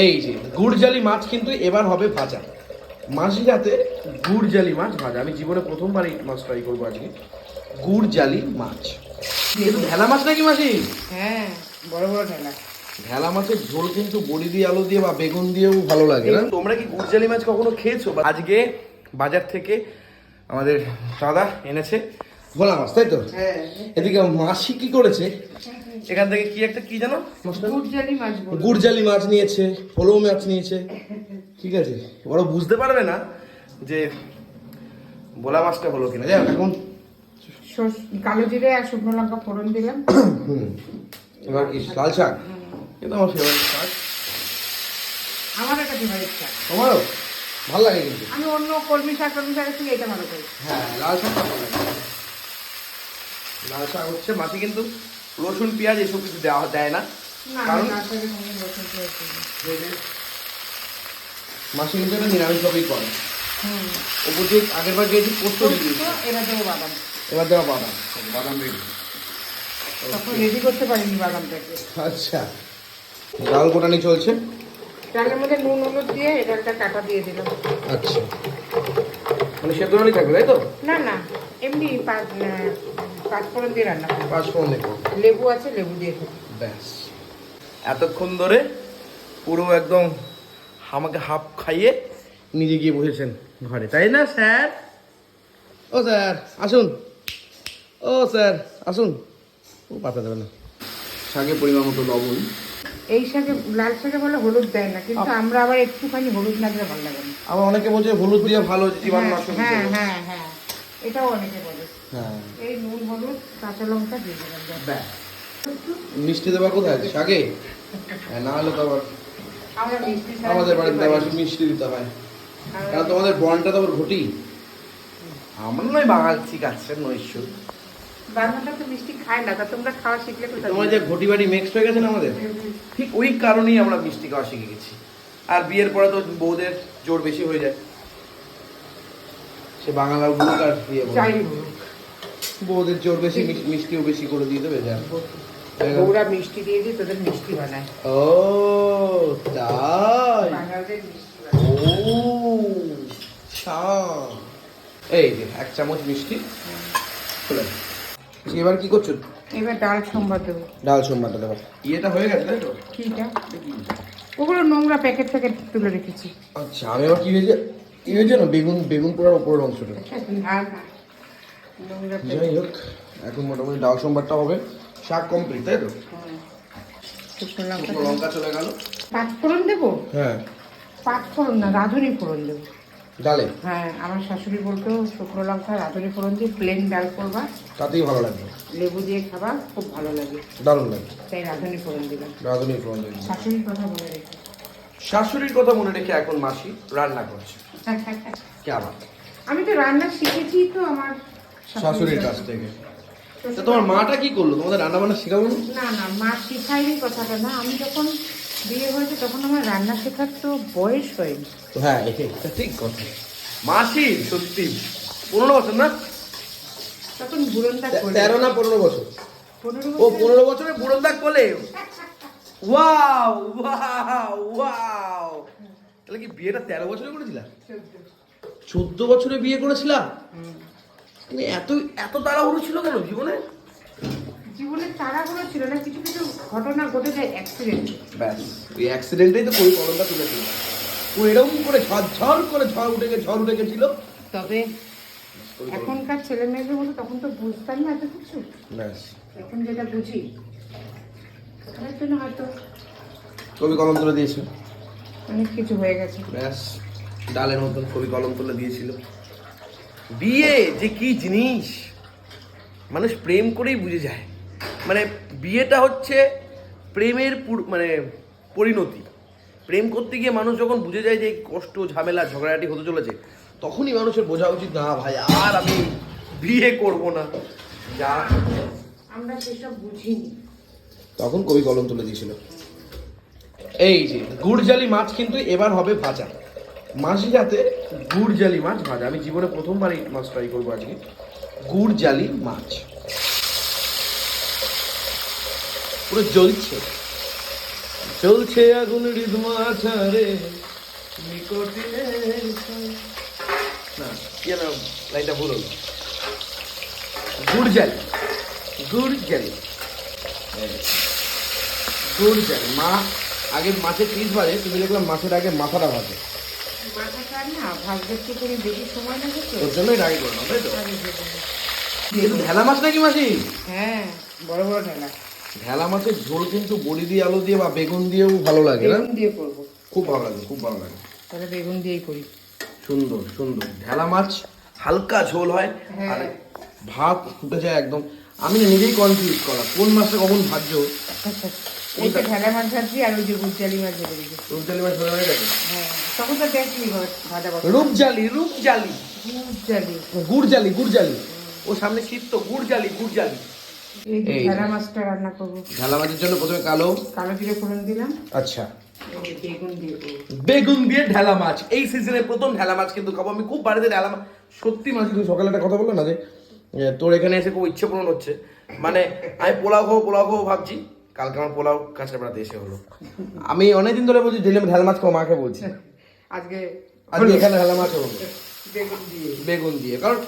এই যে গুড়জালি মাছ কিন্তু এবার হবে ভাজা। মাঝি রাতে গুড়জালি মাছ ভাজা। আমি জীবনে প্রথমবার এই মাছ ট্রাই করব আজকে। গুড়জালি মাছ। ভেলা মাছ নাকি মাসি? হ্যাঁ বড় বড় ঠেলা ভেলা মাছের ঝোল কিন্তু বড়ি দিয়ে আলু দিয়ে বা বেগুন দিয়েও ভালো লাগে না? তোমরা কি গুড়জালি মাছ কখনো খেয়েছো? আজকে বাজার থেকে আমাদের দাদা এনেছে। ভোলা মাছ তাই তো? হ্যাঁ। এদিকে মাসি কি করেছে? এখান থেকে কি একটা কি জানো? গুড়জালি মাছ বলে। গুড়জালি মাছ নিয়েছে ফলো মাছ নিয়েছে। ঠিক আছে? ওরা বুঝতে পারবে না যে ভোলা মাছটা হলো কিনা। যাই এখন কালো জিরে আর শুকনো লঙ্কা ফোড়ন দিলাম। এবার কি লাল শাক? কিন্তু আমার ফেভারিট শাক। আমার একটা ফেভারিট শাক। তোমারও? ভালো লাগে কিন্তু। আমি অন্য কলমি শাক কলমি শাক থেকে এটা ভালো করি হ্যাঁ লাল শাক ভালো লাগে। লাল শাক হচ্ছে মাছি কিন্তু রসুন পেঁয়াজ এসব কিছু দেওয়া দেয় না। না কারণ। মাছি কিন্তু এটা নিরামিষভাবেই করে। হুম। ওপর দিয়ে আগের বার গিয়েছি পোস্ত এবার দেবো বাদাম। এবার দেওয়া বাদাম। বাদাম রেডি তখন রেডি করতে পারিনি বাদামটাকে। আচ্ছা। ডাল গোটানি চলছে? ডালের মধ্যে নুন হলুদ দিয়ে এই ডালটা কাটা দিয়ে দিলাম। আচ্ছা। মানে সেদ্ধ ডালই থাকবে তাই তো? না না এমনি পাঁচফোড়ন দিয়ে রান্না করি পাঁচ ফোন দেখো লেবু আছে লেবু দিয়ে ব্যাস। এতক্ষণ ধরে পুরো একদম আমাকে হাফ খাইয়ে নিজে গিয়ে বসেছেন ঘরে তাই না স্যার? ও স্যার আসুন। ও স্যার আসুন। ও পাতা দেবে না। শাকে পরিমাণ মতো লবণ। এই শাকে লাল শাকে বলে হলুদ দেয় না কিন্তু আমরা আবার একটুখানি হলুদ না দিলে ভালো লাগে না। আবার অনেকে বলছে হলুদ দিয়ে ভালো জীবাণু নাশ হ্যাঁ হ্যাঁ হ্যাঁ। এটাও অনেকে বলে। হ্যাঁ। এই নুন হলুদ কাঁচা লঙ্কা দিয়ে ব্যাস। ব্যাস। মিষ্টি দেওয়া কোথায়? শাকে? হ্যাঁ, না হলে তো আবার আমাদের বাড়িতে পারি। মিষ্টি দিতে হয়। কারণ তোমাদের বনটা তো আবার ঘটি। আমরা নয় বাঙাল ঠিক আছে নৈশ্য তো মিষ্টি খায় না তা তোমরা খাওয়া শিখলে কোথায় তোমার যে ঘটি বাড়ি মিক্সড হয়ে গেছে না আমাদের? ঠিক ওই কারণেই আমরা মিষ্টি খাওয়া শিখে গেছি। আর বিয়ের পরে তো বউদের জোর বেশি হয়ে যায়। সে বাঙাল আর বুক আর বিয়ে যাই বউদের জোর বেশি মিষ্টিও বেশি করে দিয়ে দেবে যা বউরা মিষ্টি দিয়ে দিয়ে তোদের মিষ্টি বানায়। ও তাই? বাঙালদের মিষ্টি ও। এই যে এক চামচ মিষ্টি। খুলে এবার কি করছ? এবার ডাল সম্বাদ দেবো। ডাল সোমবারটা দেবো ইয়েটা হয়ে গেছে তাই তো? কিটা? ওগুলো নোংরা প্যাকেট প্যাকেট তুলে রেখেছি। আচ্ছা আমি আবার কি হয়েছে? কি হয়েছে না? বেগুন বেগুন পোড়ার ওপরের অংশটা। যাই হোক এখন মোটামুটি ডাল সোমবারটা হবে। শাক কমপ্লিট তাই তো? লঙ্কা লঙ্কা চলে গেল। পাঁচ ফোড়ন দেবো? হ্যাঁ। পাঁচ ফোড়ন না রাঁধুনি ফোড়ন দেবো। ডালে? হ্যাঁ আমার শাশুড়ি বলতো শুকনো লঙ্কা রাঁধুনি ফোড়ন দিয়ে প্লেন ডাল করবা। তাতেই ভালো লাগবে? লেবু দিয়ে খাবা খুব ভালো লাগে। দারুণ লাগবে তাই রাঁধুনি ফোড়ন দিলাম। রাঁধুনি ফোড়ন দিলাম। শাশুড়ির কথা বলে রেখে। শাশুড়ির কথা মনে রেখে এখন মাসি রান্না করছে। কে আবার? আমি তো রান্না শিখেছি তো আমার শাশুড়ির কাছ থেকে। তোমার মাটা কি করল? তোমাদের রান্না বান্না শেখাবো না? না না মা শিখায়নি কথাটা না। আমি যখন বিয়ে হয়েছে তখন আমার রান্না শেখার তো বয়স হয়নি। হ্যাঁ এটা ঠিক কথা। মাসি সত্যি। পনেরো বছর না? তখন বুড়নটা তেরো না পনেরো বছর? ও পনেরো বছরে বুড়ন দাগ করলে ওয়াও ওয়াও ওয়াও। তাহলে কি বিয়েটা তেরো বছরে করেছিলা? চোদ্দ। বছরে বিয়ে করেছিলা। মানে এত এত তাড়াহুড়ো ছিল কেন জীবনে? জীবনে ছিল না কিছু কিছু ঘটনা ঘটে যায় অ্যাক্সিডেন্ট ব্যাস ওই অ্যাক্সিডেন্টেই তো কই কলমটা তুলেছিল ও এরকম করে ঝড় ঝড় করে ঝড় উঠে গেছে ঝড় উঠে গেছিল। তবে এখনকার ছেলে মেয়েদের মতো তখন তো বুঝতাম না এত কিছু। ব্যাস। এখন যেটা বুঝি তার জন্য হয়তো কবি কলম তুলে দিয়েছে। অনেক কিছু হয়ে গেছে। ব্যাস ডালের মতন কবি কলম তুলে দিয়েছিল। বিয়ে যে কি জিনিস মানুষ প্রেম করেই বুঝে যায়। মানে বিয়েটা হচ্ছে প্রেমের মানে পরিণতি। প্রেম করতে গিয়ে মানুষ যখন বুঝে যায় যে কষ্ট ঝামেলা ঝগড়াঝাটি হতে চলেছে তখনই মানুষের বোঝা উচিত না ভাই আর আমি বিয়ে করব না। যা। আমরা সেসব বুঝিনি। তখন কবি কলম তুলে দিয়েছিল। এই যে গুড়জালি মাছ কিন্তু এবার হবে ভাজা। মাঝি রাতে গুড়জালি মাছ ভাজা। আমি জীবনে প্রথমবার এই মাছ ট্রাই করব আজকে। গুড়জালি মাছ। পুরো জ্বলছে। চলছে আগুন রিদমা ছাড়ে নিকটিনে না কি যেন লাইনটা ভুল হলো। গুড় জালি গুড় জালি গুড় জালি মা আগে মাছের পিস ভাজে তুমি দেখলাম মাছের আগে মাথাটা ভাজে। ওর জন্যই রাগে করে তাই তো? আগে ভেজে নিই। এটা ঢেলা মাছ নাকি মাসি? হ্যাঁ বড় বড় ঢেলা ঢেলা মাছের ঝোল কিন্তু বড়ি দিয়ে আলু দিয়ে বা বেগুন দিয়েও ভালো লাগে না? বেগুন দিয়ে করব। খুব ভালো লাগে খুব ভালো লাগে। তাহলে বেগুন দিয়েই করি। সুন্দর সুন্দর। ঢেলা মাছ হালকা ঝোল হয় হ্যাঁ। আর ভাত ফুটে যায় একদম। আমি নিজেই কনফিউজ করা কোন মাছটা কখন ভাজছো এইটা ঢেলা মাছ ভাজি আর ওই যে গুজ্জালি মাছ ভেজে দিয়েছি। রূপজালি মাছ ধরে হয়ে গেছে? হ্যাঁ তখন তো দেখলি ভাজা রূপজালি রূপজালি। গুজ্জালি গুড় জালি গুড় জালি ও সামনে শীত তো গুড় জালি যে মাছটা রান্না করব। ঢেলা মাছের জন্য প্রথমে কালো। কালো জিরে ফোড়ন দিলাম। আচ্ছা। বেগুন দিয়ে ঢেলা মাছ। এই সিজনে প্রথম ঢেলা মাছ কিন্তু খাব। আমি খুব বাড়িতে ঢেলা মাছ সত্যি মাছ সকালে একটা কথা বলল না যে তোর এখানে এসে খুব ইচ্ছে পূরণ হচ্ছে। মানে আমি পোলাও খাব পোলাও খাব ভাবছি। কালকে আমার পোলাও কাছে বেড়াতে এসে হলো। আমি অনেকদিন ধরে বলছি দিলে ঢেলা মাছ খাব মাকে বলছি। আজকে আজকে এখানে ঢেলা মাছ হলো বেগুন দিয়ে। বেগুন দিয়ে। কারণ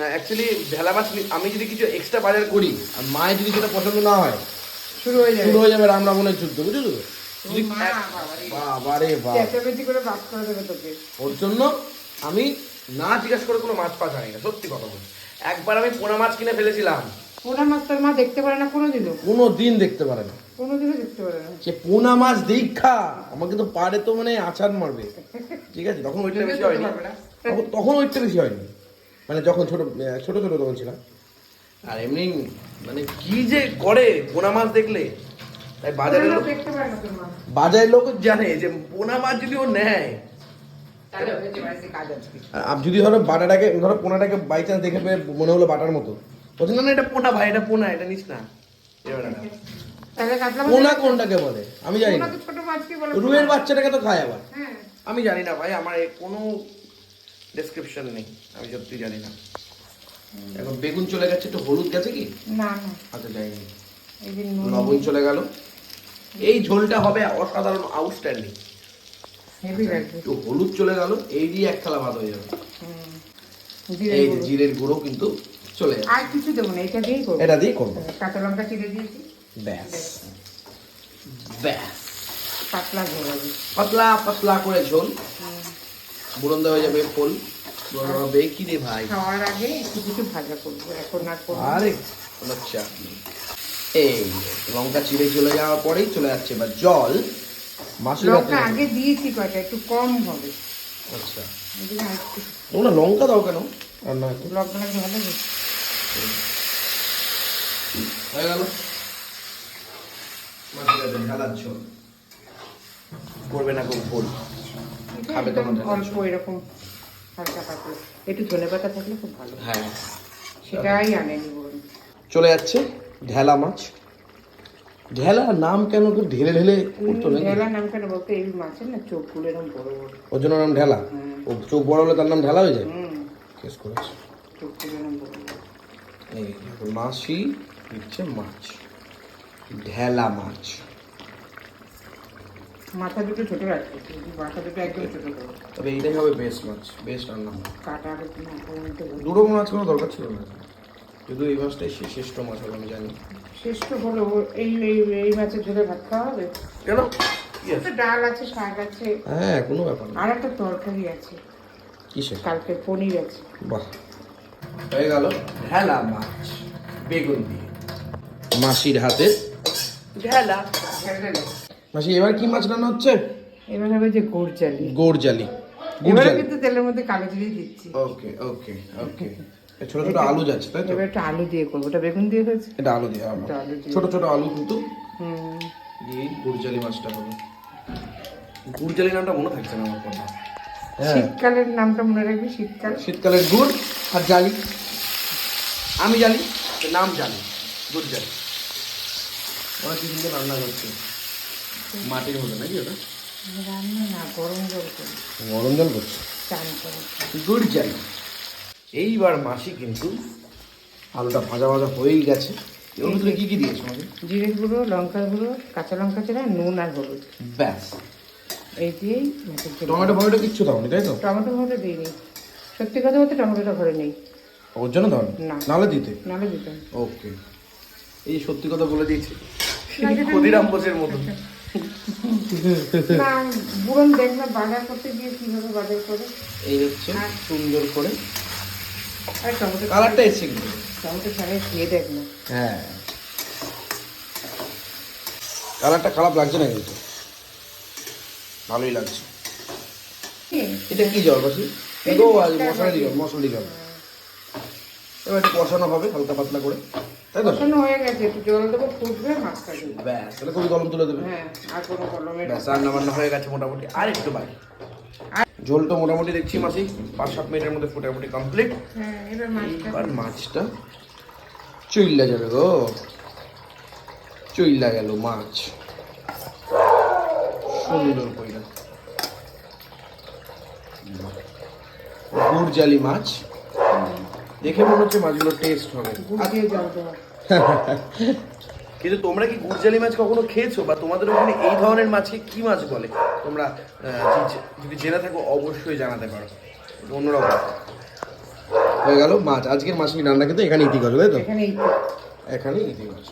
অ্যাকচুয়ালি ঢেলা মাছ আমি যদি কিছু এক্সট্রা বাজার করি আর মায়ের যদি সেটা পছন্দ না হয় শুরু হয়ে যাবে। শুরু হয়ে যাবে রাম রাবণের যুদ্ধ বুঝলি তো? ওর জন্য আমি না জিজ্ঞাসা করে কোনো মাছ পাওয়া না সত্যি কথা বলছি। একবার আমি পোনা মাছ কিনে ফেলেছিলাম। পোনা মাছ তোর মা দেখতে পারে না কোনোদিনও? কোনো দিন দেখতে পারে না। কোনোদিনও দেখতে পারে না। সে পোনা মাছ দীক্ষা আমাকে তো পারে তো মানে আছাড় মারবে। ঠিক আছে তখন ওইটা বেশি হয়নি। তখন ওইটা বেশি হয়নি। মানে যখন ছোট ছোট ছোট তখন ছিলাম। আর এমনি মানে কি যে করে পোনা মাছ দেখলে? তাই বাজারের লোক বাজারের লোক জানে যে পোনা মাছ যদি ও নেয় আর যদি ধরো বাটাটাকে ধরো পোনাটাকে বাই চান্স দেখে পেয়ে মনে হলো বাটার মতো। বলছে না না এটা পোনা ভাই এটা পোনা এটা নিস না। মাছ পোনা কোনটাকে বলে? আমি জানি না। রুয়ের বাচ্চাটাকে তো খায় আবার। হ্যাঁ। আমি জানি না ভাই আমার কোনো ডেসক্রিপশন নেই আমি সত্যি জানি না। এখন বেগুন চলে গেছে একটু হলুদ গেছে কি? না না। আচ্ছা যাইনি। লবণ চলে গেল। এই ঝোলটা হবে অসাধারণ আউটস্ট্যান্ডিং একটু হলুদ চলে গেল এই দিয়ে এক থালা ভাত হয়ে যাবে। এই যে জিরের গুঁড়ো কিন্তু চলে যাবে আর কিছু দেবো না এটা দিয়েই করব। এটা দিয়ে করব। কাঁচা লঙ্কা চিড়ে দিয়েছি। ব্যাস। ব্যাস। পাতলা ঝোল পাতলা পাতলা করে ঝোল। বুলন্দা হয়ে যাবে ফুল। হবে কি রে ভাই? খাওয়ার আগে একটু কিছু ভাজা করব এখন আর করব আরে। কোনো চাপ নেই এই লঙ্কা চিড়ে চলে যাওয়ার পরেই চলে যাচ্ছে এবার জল। লঙ্কা আগে দিয়েছি কয়টা একটু কম হবে। আচ্ছা। বুঝলি না একটু তোমরা লঙ্কা দাও কেন? আর না একটু লঙ্কা লাগবে ভালো হয়ে গেল। হাতে ঢালার ঝোল। করবে না খুব ভুল। খাবে তখন অল্প এরকম হালকা পাতলা। একটু ধনে পাতা থাকলে খুব ভালো। হ্যাঁ। সেটাই চলে যাচ্ছে ঢেলা মাছ। ঢেলা নাম কেন তো ঢেলে ঢেলে করতো ঢেলা নাম কেন বলতে এই মাছের না চোখগুলো এরকম বড় বড়। ওর জন্য নাম ঢেলা? ও চোখ বড় হলে তার নাম ঢেলা হয়ে যায়? কেস করেছে। চোখগুলো এরকম বড় বড়। এই দেখো, দিচ্ছে মাছ। ঢেলা মাছ। মাথা দুটো ছোট রাখছে মাথা দুটো একদম ছোট করো তবে এইটাই হবে বেস্ট মাছ বেস্ট রান্না কাটা। দুটো মাছ কোনো দরকার ছিল না। শুধু এই মাছটাই শ্রেষ্ঠ মাছ হবে আমি জানি। শ্রেষ্ঠ হলো এই এই এই মাছের ঝোলে ভাত খাওয়া হবে? কেন? ডাল আছে শাক আছে। হ্যাঁ কোনো ব্যাপার না। আর একটা তরকারি আছে। কিসের? কালকে পনির আছে। বাহ। হয়ে গেল ঢেলা মাছ বেগুন দিয়ে। মাসির হাতে? ঢেলা মাসি এবার কি মাছ রান্না হচ্ছে? এবার হবে যে গুড় চালি গোড় জালি। এবারে জালি। কিন্তু তেলের মধ্যে কালো জিরে দিচ্ছি। ওকে ওকে ওকে। ছোট ছোট আলু যাচ্ছে তাই তো? এবার একটা আলু দিয়ে করব। ওটা বেগুন দিয়ে হয়েছে? এটা আলু দিয়ে দিয়ে। ছোট ছোট আলু কিন্তু। হুম। দিয়ে গুড়জালি মাছটা হবে। গুড়জালি নামটা মনে থাকছে না আমার কথা হ্যাঁ। শীতকালের নামটা মনে রাখবি শীতকাল। শীতকালের গুড় আর জালি। আমি জানি নাম জানি গুড় জালি। ওরা কি সুন্দর রান্না করছে। মাটির মধ্যে নাকি ওটা? রান্না না গরম জল করি। গরম জল করছে? চান করে। গুড় জালি এইবার মাসি কিন্তু আলুটা ভাজা ভাজা হয়েই গেছে। ওর ভিতরে কি কি দিয়েছ আমাকে জিরে গুঁড়ো লঙ্কার গুঁড়ো কাঁচা লঙ্কা চেরা নুন আর হলুদ। ব্যাস। এই দিয়েই টমেটো ফমেটো কিচ্ছু দাও তাই তো? টমেটো ফমেটো দিইনি। সত্যি কথা বলতে টমেটোটা ঘরে নেই ওর জন্য দাও না। নাহলে দিতে? নালে দিতে। ওকে। এই সত্যি কথা বলে দিয়েছি। ক্ষুদিরাম বোসের মতো না বুড়ন দেখলাম বাজার করতে গিয়ে কীভাবে বাজার করে? এই হচ্ছে সুন্দর করে। আর টমেটো কালারটা এসছে কিন্তু। টমেটো ছাড়াই খেয়ে দেখ না। হ্যাঁ। কালারটা খারাপ লাগছে না কিন্তু? ভালোই লাগছে। এটা কি জল বাসি? মশলা জল মশলা জল এবার একটু কষানো হবে হালকা পাতলা করে। তাই হয়ে গেছে একটু জল দেবো ফুটবে মাছটা দেবো। ব্যাস তাহলে খুবই গরম তুলে দেবে। হ্যাঁ আর কোনো কলমের ব্যাস রান্না বান্না হয়ে গেছে মোটামুটি। আর একটু বাকি। ঝোলটা মোটামুটি দেখছি মাসি পাঁচ সাত মিনিটের মধ্যে মোটামুটি কমপ্লিট হ্যাঁ এবার মাছটা চইল্লা যাবে গো। চইল্লা গেল মাছ। সুন্দর কইরা। গুড় জালি মাছ। দেখে মনে হচ্ছে মাছগুলো টেস্ট হবে। কিন্তু তোমরা কি গুরজালি মাছ কখনো খেয়েছো? বা তোমাদের ওখানে এই ধরনের মাছকে কি মাছ বলে? তোমরা যদি- জেনে থাকো অবশ্যই জানাতে পারো। অন্যরকম। হয়ে গেল মাছ। আজকের মাছ রান্না কিন্তু এখানে ইতি করবে তাই তো? এখানে ইতি। এখানে ইতি মাছ